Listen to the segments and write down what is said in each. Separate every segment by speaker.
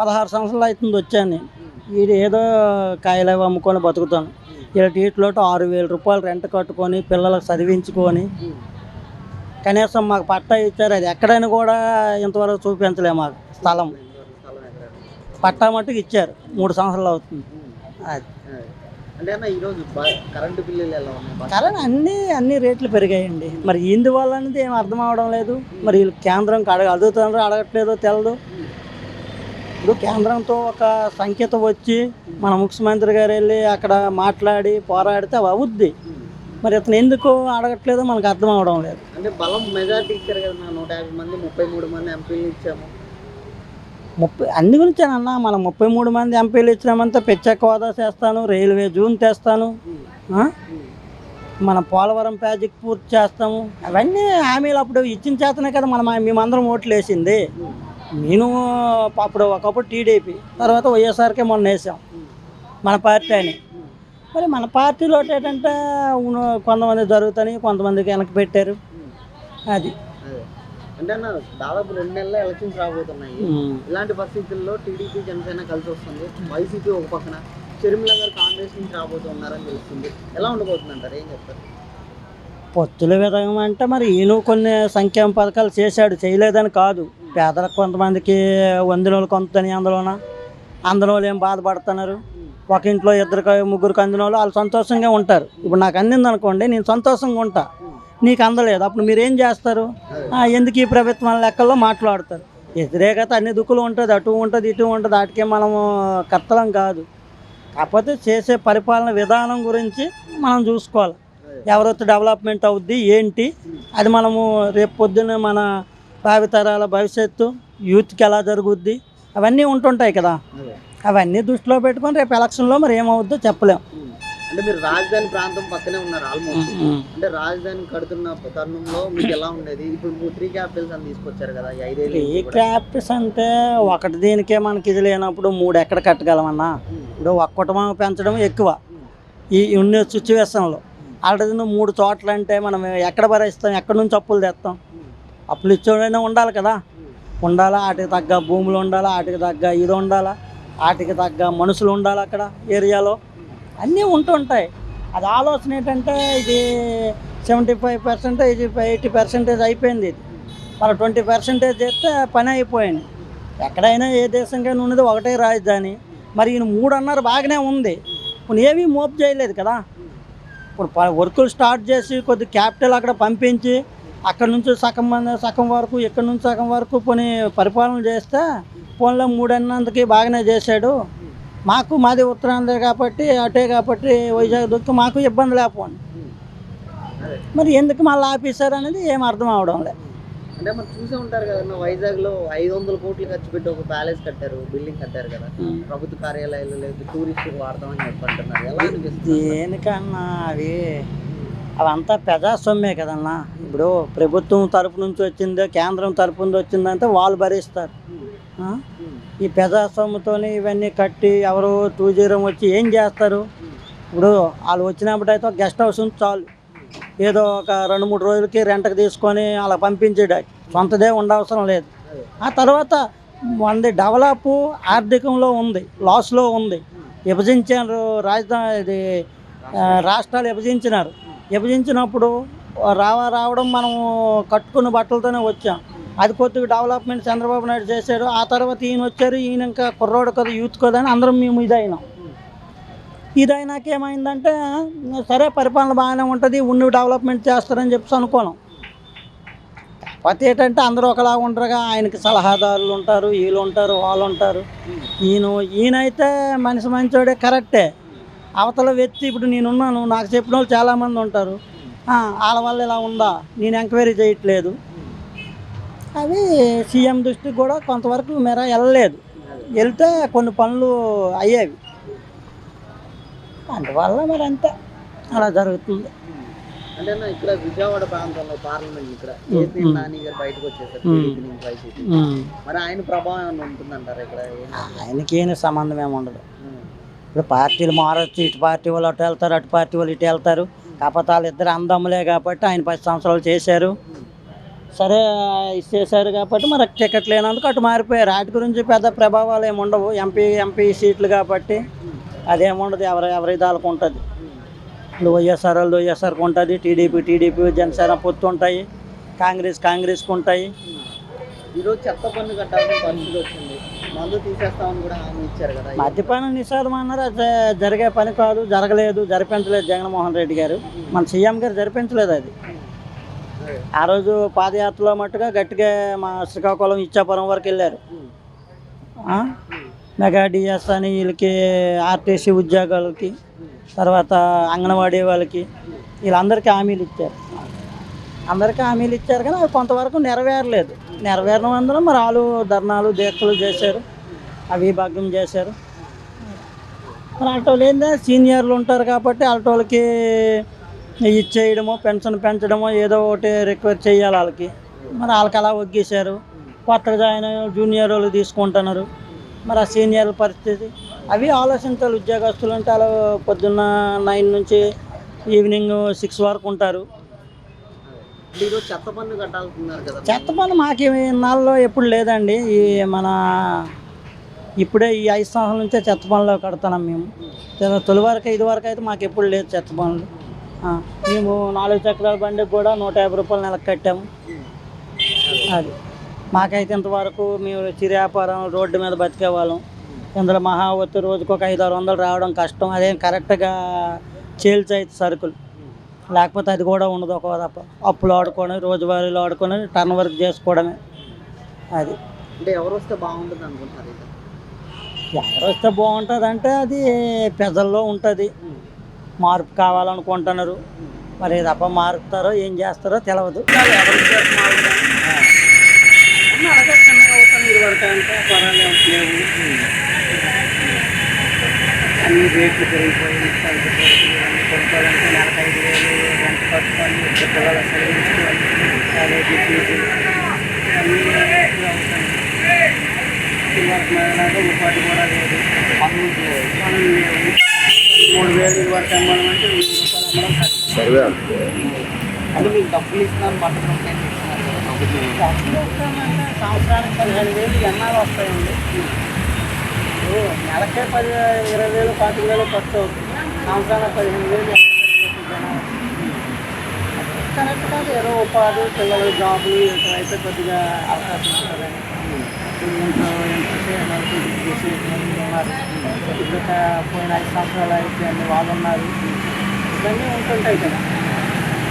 Speaker 1: పదహారు సంవత్సరాలు అవుతుంది వచ్చాను. వీడు ఏదో కాయలు అవి అమ్ముకొని బతుకుతాను. ఇలా వీటిలో ఆరు వేల రూపాయలు రెంట్ కట్టుకొని పిల్లలకు చదివించుకొని కనీసం మాకు పట్టా ఇచ్చారు. అది ఎక్కడైనా కూడా ఇంతవరకు చూపించలే మాకు స్థలం. పట్టా మట్టుకు ఇచ్చారు. మూడు సంవత్సరాలు అవుతుంది. అది.
Speaker 2: కరెంటు
Speaker 1: అన్నీ అన్ని రేట్లు పెరిగాయండి. మరి ఇందువల్ల అనేది ఏం అర్థం అవడం లేదు. మరి వీళ్ళు కేంద్రం అడగ అడుగుతున్నారు అడగట్లేదో తెలదు. ఇప్పుడు కేంద్రంతో ఒక సంఖ్యత వచ్చి మన ముఖ్యమంత్రి గారు వెళ్ళి అక్కడ మాట్లాడి పోరాడితే అవి అవుద్ది. మరి ఇతను ఎందుకు అడగట్లేదో మనకు అర్థం అవడం లేదు.
Speaker 2: అంటే బలం మెజార్టీ ఇచ్చారు కదా నూట యాభై మంది ముప్పై మూడు మంది ఎంపీలు ఇచ్చాము.
Speaker 1: ముప్పై అన్ని గురించేనన్నా మనం ముప్పై మూడు మంది ఎంపీలు ఇచ్చినామంతా పెచ్చక్క హోదా చేస్తాను రైల్వే జూన్ తెస్తాను? మన పోలవరం ప్రాజెక్ట్ పూర్తి చేస్తాము. అవన్నీ హామీలు అప్పుడు ఇచ్చిన చేతనే కదా మనం మేమందరం ఓట్లు వేసింది. నేను అప్పుడు ఒకప్పుడు టీడీపీ తర్వాత వైఎస్ఆర్కే మొన్న వేసాం. మన పార్టీ అని. మరి మన పార్టీలో ఏంటంటే కొంతమంది జరుగుతాయి కొంతమందికి వెనక్కి పెట్టారు. అది.
Speaker 2: అంటే అన్న దాదాపు రెండు నెలల ఎలక్షన్స్ రాబోతున్నాయి. ఇలాంటి పరిస్థితుల్లో టీడీపీ జనసేన కలిసి వస్తుంది. వైసీపీ ఒక పక్కన. షర్మిల గారు కాంగ్రెస్ నుంచి రాబోతున్నారని తెలుస్తుంది. ఎలా ఉండబోతుంది అంటారు ఏం చెప్తారు?
Speaker 1: పొత్తుల విధంగా అంటే మరి ఈయన కొన్ని సంక్షేమ పథకాలు చేశాడు. చేయలేదని కాదు. పేదలకు కొంతమందికి వందినోళ్ళు కొంతని అందులోన? అందులో ఏం బాధపడుతున్నారు? ఒక ఇంట్లో ఇద్దరు ముగ్గురికి అందిన వాళ్ళు వాళ్ళు సంతోషంగా ఉంటారు. ఇప్పుడు నాకు అందింది అనుకోండి నేను సంతోషంగా ఉంటా. నీకు అందలేదు. అప్పుడు మీరు ఏం చేస్తారు? ఎందుకు ఈ ప్రభుత్వం లెక్కల్లో మాట్లాడతారు? వ్యతిరేకత అన్ని దుక్కులు ఉంటుంది. అటు ఉంటుంది ఇటు ఉంటుంది. వాటికే మనము కత్తలం కాదు. కాకపోతే చేసే పరిపాలన విధానం గురించి మనం చూసుకోవాలి. ఎవరైతే డెవలప్మెంట్ అవుద్ది ఏంటి? అది మనము రేపు పొద్దున్న మన భావితరాల భవిష్యత్తు యూత్కి ఎలా జరుగుద్ది అవన్నీ ఉంటుంటాయి కదా. అవన్నీ దృష్టిలో పెట్టుకొని రేపు ఎలక్షన్లో మరి ఏమవుద్దో చెప్పలేం.
Speaker 2: ఉమ్. అంటే మీరు రాజధాని ప్రాంతం పక్కనే ఉన్నారు ఆల్మోస్ట్ అంటే రాజధాని కడుతున్న తరుణంలో మీకు ఎలా ఉండేది? ఇప్పుడు త్రీ క్యాపిటల్స్ అని తీసుకొచ్చారు కదా ఐదేళ్ళు
Speaker 1: ఈ క్యాప్స్ అంటే ఒకటి దీనికే మనకి ఇది లేనప్పుడు మూడు ఎక్కడ కట్టగలమన్నా? ఇప్పుడు ఒక్క కుటుంబం పెంచడం ఎక్కువ. ఈ ఉన్న సిచ్యువేషన్లో. ఆల్రెడీ మూడు చోట్ల అంటే మనం ఎక్కడ భరిస్తాం ఎక్కడి నుంచి అప్పులు తెస్తాం? అప్పులు ఇచ్చేవాడైనా ఉండాలి కదా. ఉండాలా వాటికి తగ్గ భూములు ఉండాలా వాటికి తగ్గ ఇది ఉండాలా వాటికి తగ్గ మనుషులు ఉండాలి అక్కడ ఏరియాలో. అన్నీ ఉంటుంటాయి అది ఆలోచన ఏంటంటే ఇది seventy five percentage eighty percentage అయిపోయింది ఇది. మన ట్వంటీ పర్సెంటేజ్ చేస్తే పని అయిపోయింది. ఎక్కడైనా ఏ దేశంకైనా ఉన్నది ఒకటే రాజధాని. మరి ఈయన మూడు అన్నారు బాగానే ఉంది. ఇప్పుడు ఏమీ మోపు చేయలేదు కదా. ఇప్పుడు ప- వర్కులు స్టార్ట్ చేసి కొద్ది క్యాపిటల్ అక్కడ పంపించి అక్కడ నుంచి సగం మంది సగం వరకు ఇక్కడ నుంచి సగం వరకు పోనీ పరిపాలన చేస్తే ఫోన్లో మూడు అన్నందుకి బాగానే చేశాడు. మాకు మాది ఉత్తరాంధ్ర కాబట్టి అటే కాబట్టి వైజాగ్ దుక్కు మాకు ఇబ్బంది లేకపోండి. మరి ఎందుకు మళ్ళీ ఆపేశారు అనేది ఏం అర్థం అవడం లేదు.
Speaker 2: అంటే మరి చూసే ఉంటారు కదా వైజాగ్లో ఐదు వందల కోట్లు ఖర్చు పెట్టి ఒక ప్యాలెస్ కట్టారు బిల్డింగ్ కట్టారు కదా. ప్రభుత్వ కార్యాలయాలు లేదు టూరిస్ట్ వాడదామని చెప్పి అంటున్నారు. ఎలా అనిపిస్తుంది?
Speaker 1: దేనికన్నా అవి అవంతా ప్రజాస్వామ్యే కదన్నా. ఇప్పుడు ప్రభుత్వం తరపు నుంచి వచ్చిందో కేంద్రం తరపు నుంచి వచ్చిందంటే వాళ్ళు భరిస్తారు. ఈ ఈ ప్రజాస్వామ్యంతో ఇవన్నీ కట్టి ఎవరు టూ జీరో వచ్చి ఏం చేస్తారు? ఇప్పుడు వాళ్ళు వచ్చినప్పుడైతే అయితే గెస్ట్ హౌస్ ఉంది చాలు. ఏదో ఒక రెండు మూడు రోజులకి రెంట్కి తీసుకొని అలా పంపించేడాయి సొంతదే ఉండవసరం లేదు. ఆ తర్వాత మంది డెవలప్ ఆర్థికంలో ఉంది లాస్లో ఉంది. విభజించారు రాజధాని ఇది రాష్ట్రాలు విభజించినారు. విభజించినప్పుడు రావ రావడం మనం కట్టుకున్న బట్టలతోనే వచ్చాం. అది కొద్దిగా డెవలప్మెంట్ చంద్రబాబు నాయుడు చేశాడు. ఆ తర్వాత ఈయన వచ్చారు. ఈయన ఇంకా కుర్రోడు కదా యూత్ కదా అని అందరం మేము ఇదైనాం. ఇదైనాక ఏమైందంటే సరే పరిపాలన బాగానే ఉంటుంది ఉన్న డెవలప్మెంట్ చేస్తారని చెప్పేసి అనుకోను. కాకపోతే ఏంటంటే అందరూ ఒకలా ఉండరుగా ఆయనకి సలహాదారులు ఉంటారు వీళ్ళు ఉంటారు వాళ్ళు ఉంటారు. ఈయన ఈయనైతే మనిషి మంచోడే కరెక్టే. అవతల వ్యక్తి ఇప్పుడు నేనున్నాను నాకు చెప్పిన వాళ్ళు చాలామంది ఉంటారు. "ఆ, వాళ్ళ వల్ల ఇలా ఉందా? నేను ఎంక్వైరీ చేయట్లేదు. అవి సీఎం దృష్టికి కూడా కొంతవరకు మేర వెళ్ళలేదు. వెళ్తే కొన్ని పనులు అయ్యేవి. అందువల్ల మరి అంతే. అలా జరుగుతుంది.
Speaker 2: అంటే ఇక్కడ విజయవాడ ప్రాంతంలో పార్లమెంట్ ఇక్కడ ఏపీ నాని గారు బయటకు వచ్చేసారు మరి ఆయన ప్రభావం ఉంటుందంటారా ఇక్కడ?
Speaker 1: ఆయనకి ఏమి సంబంధం ఏమి ఉండదు. ఇప్పుడు పార్టీలు మారచ్చు ఇటు పార్టీ వాళ్ళు అటు వెళ్తారు అటు పార్టీ వాళ్ళు ఇటు వెళ్తారు. కాకపోతే వాళ్ళిద్దరు అందములే కాబట్టి ఆయన పది సంవత్సరాలు చేశారు. సరే ఇచ్చేసారు కాబట్టి మరి టికెట్ లేనందుకు అటు మారిపోయారు. వాటి గురించి పెద్ద ప్రభావాలు ఏమి ఉండవు. ఎంపీ ఎంపీ సీట్లు కాబట్టి అదేముండదు ఎవరి ఎవరి దాలకు ఉంటుంది. ఇప్పుడు వైఎస్ఆర్ వాళ్ళు వైఎస్ఆర్కి ఉంటుంది. టీడీపీ టీడీపీ జనసేన పొత్తు ఉంటాయి. కాంగ్రెస్ కాంగ్రెస్కి ఉంటాయి.
Speaker 2: ఈరోజు చెత్త పన్ను కట్టాల్సిన పరిస్థితి వచ్చింది. మద్యపాన
Speaker 1: మద్యపానం నిషేధం అన్నారు. అది జరిగే పని కాదు జరగలేదు జరిపించలేదు జగన్మోహన్ రెడ్డి గారు. మన సీఎం గారు జరిపించలేదు అది. ఆ రోజు పాదయాత్రలో మట్టుగా గట్టిగా మా శ్రీకాకుళం ఇచ్చాపురం వరకు వెళ్ళారు. మెగా డిఎస్ అని వీళ్ళకి ఆర్టీసీ ఉద్యోగాలకి తర్వాత అంగన్వాడీ వాళ్ళకి వీళ్ళందరికీ హామీలు ఇచ్చారు. అందరికీ హామీలు ఇచ్చారు కానీ అవి కొంతవరకు నెరవేరలేదు. నెరవేరడం అందులో మరి వాళ్ళు ధర్నాలు దీక్షలు చేశారు. అవి భగ్నం చేశారు. మరి ఆటోలు ఏంటంటే సీనియర్లు ఉంటారు కాబట్టి ఆటోలకి ఇచ్చేయడమో పెన్షన్ పెంచడమో ఏదో ఒకటి రిక్వైర్ చేయాలి వాళ్ళకి. మరి వాళ్ళకి అలా ఒగ్గేశారు. కొత్తగా జాయిన్ జూనియర్ వాళ్ళు తీసుకుంటున్నారు. మరి ఆ సీనియర్ పరిస్థితి. అవి ఆలోచించాలి. ఉద్యోగస్తులు అంటే అలా పొద్దున్న నైన్ నుంచి ఈవినింగ్ సిక్స్ వరకు ఉంటారు.
Speaker 2: చెత్త పన్ను కట్టాలనుకున్నారు కదా.
Speaker 1: చెత్త పని మాకు ఇన్నాళ్ళలో ఎప్పుడు లేదండి. ఈ మన ఇప్పుడే ఈ ఐదు సంవత్సరాల నుంచే చెత్త పనులు కడుతున్నాం మేము. తొలి వరకు ఇది వరకు అయితే మాకు ఎప్పుడు లేదు చెత్త పనులు మేము నాలుగు చక్రాల బండికి కూడా నూట యాభై రూపాయలు నెలకు కట్టాము. అది. మాకైతే ఇంతవరకు మేము చిరు వ్యాపారం రోడ్డు మీద బతికే వాళ్ళం ఇందులో మహా వచ్చి రోజుకు ఒక ఐదు ఆరు వందలు రావడం కష్టం. అదేం కరెక్ట్గా చేల్చైతే సరుకులు. లేకపోతే అది కూడా ఉండదు ఒక తప్ప అప్పులు ఆడుకొని రోజువారీలు ఆడుకొని టర్న్ వర్క్ చేసుకోవడమే. అది.
Speaker 2: అంటే ఎవరు వస్తే బాగుంటుంది అనుకుంటున్నారు ఇది?
Speaker 1: ఎవరు వస్తే బాగుంటుంది అంటే అది ప్రజల్లో ఉంటుంది. మార్పు కావాలనుకుంటున్నారు. మరి తప్ప మారుతారో ఏం చేస్తారో తెలియదు? అన్నీ రేట్లు పెరిగిపోయి కొనుక్కోవాలంటే నలభై ఐదు వేలు రెంట్ కట్టుకొని పిల్లల చదివించుకోవాలి కాలేజీ ఫీజు అన్నీ ఎక్కువ అవుతాయి ఇదివరకు మహిళలకు ఉపాధి కూడా లేదు పనులు పనులు లేవు మూడు వేలు ఇదివరకు అమ్మడం అంటే వెయ్యి రూపాయలు అమ్మడం కష్టం
Speaker 2: అంటే మీకు డబ్బులు ఇస్తున్నాను బట్టలు ఉంటాయని
Speaker 1: డబ్బులు ఇస్తామంటే సంవత్సరానికి పదిహేను వేలు ఎన్నాలు వస్తాయండి నెలకే పది ఇరవై వేలు పాతిక వేలు ఖర్చు అవుతుంది. సంవత్సరాల పదిహేను వేలు కరెక్ట్గా ఏదో ఉపాధి పిల్లలు జాబులు ఇక్కడైతే అయితే కొద్దిగా అవకాశం ఉంటుందని ఇంట్లో ఎంతసేపు చేసి ఉన్నారు పోయిన ఐదు సంవత్సరాలు అయితే అన్ని వాళ్ళు ఉన్నారు ఇవన్నీ ఉంటుంటాయి కదా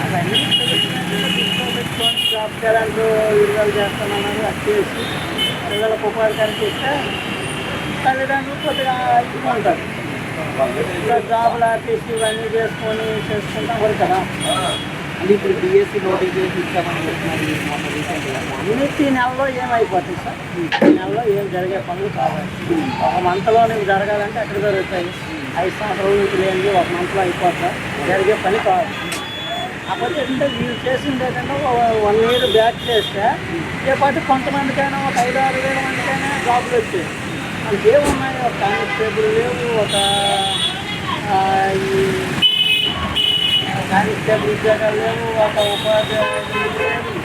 Speaker 1: అవన్నీ పెట్టుకొని జాబ్ చేయాలంటూ విడుదల చేస్తామన్నారు అది చేసి పిల్లలకు ఉపాధి కలిగిస్తే తల్లిదండ్రులు కొద్దిగా ఉంటారు జాబులు ఆపేసి ఇవన్నీ చేసుకొని చేసుకుంటాం కదా.
Speaker 2: అంటే ఇప్పుడు డిఎస్సి నోటిఫికేషన్ ఇచ్చామని చెప్తున్నారు మీరు మొన్న రీసెంట్గా
Speaker 1: అన్నిటి నెలలో ఏమైపోతుంది సార్? ఈ నెలలో ఏం జరిగే పనులు కావాలి. ఒక మంత్లో నీకు జరగాలంటే ఎక్కడ జరుగుతాయి? ఐదు సంవత్సరాల నుంచి లేనిది ఒక మంత్లో అయిపోతా జరిగే పని కావాలి. కాకపోతే ఏంటంటే వీళ్ళు చేసింది ఏంటంటే వన్ ఇయర్ బ్యాక్ చేస్తే ఏ పాటి కొంతమందికైనా ఒక ఐదు ఆరు వేల మందికైనా జాబులు వచ్చాయి ఏమున్నాయి ఒక కానిస్టేబుల్ లేవు ఒక ఈ కానిస్టేబుల్ ఉద్యోగాలు లేవు ఒక ఉపాధి లేదు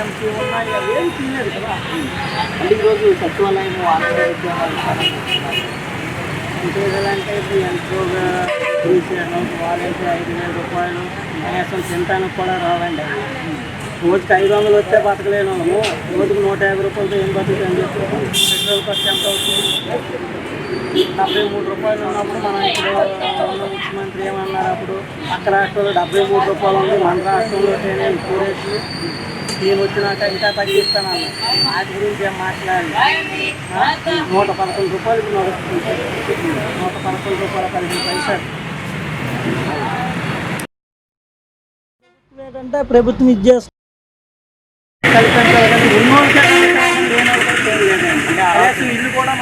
Speaker 1: ఎంపీ ఉన్నాయి ఏం తినేది కదా.
Speaker 2: అంటే ఈరోజు సచివాలయం ఆంధ్ర ఉద్యోగాలు ఇస్తామని చెప్తున్నారు
Speaker 1: ఇంకేదంటే ఇప్పుడు ఎంతోగా చూసాను వాళ్ళైతే ఐదు వేల రూపాయలు కనీసం తినడానికి కూడా రావండి. రోజుకి ఐదు వందలు వస్తే బతకలేను. వాళ్ళము రోజుకి నూట యాభై రూపాయలతో ఏం బతుకుతాం పెట్రోల్ ఖర్చు ఎంత అవుతుంది? డెబ్బై మూడు రూపాయలు ఉన్నప్పుడు మనం ఇప్పుడు ఉన్న ముఖ్యమంత్రి ఏమన్నారు అప్పుడు? అక్కడ రాష్ట్రంలో డెబ్బై మూడు రూపాయలు ఉంది. మన రాష్ట్రంలో నేను కూరేసి నేను వచ్చినాక ఇంకా తగ్గిస్తాను వాటి గురించి ఏం మాట్లాడాలి నూట పదకొండు రూపాయలకి నడుస్తుంది. నూట పదకొండు రూపాయల పదిహేను పైసలు. లేదంటే ప్రభుత్వం ఇచ్చేస్తుంది కలిపి ఎన్నో ఇల్లు కూడా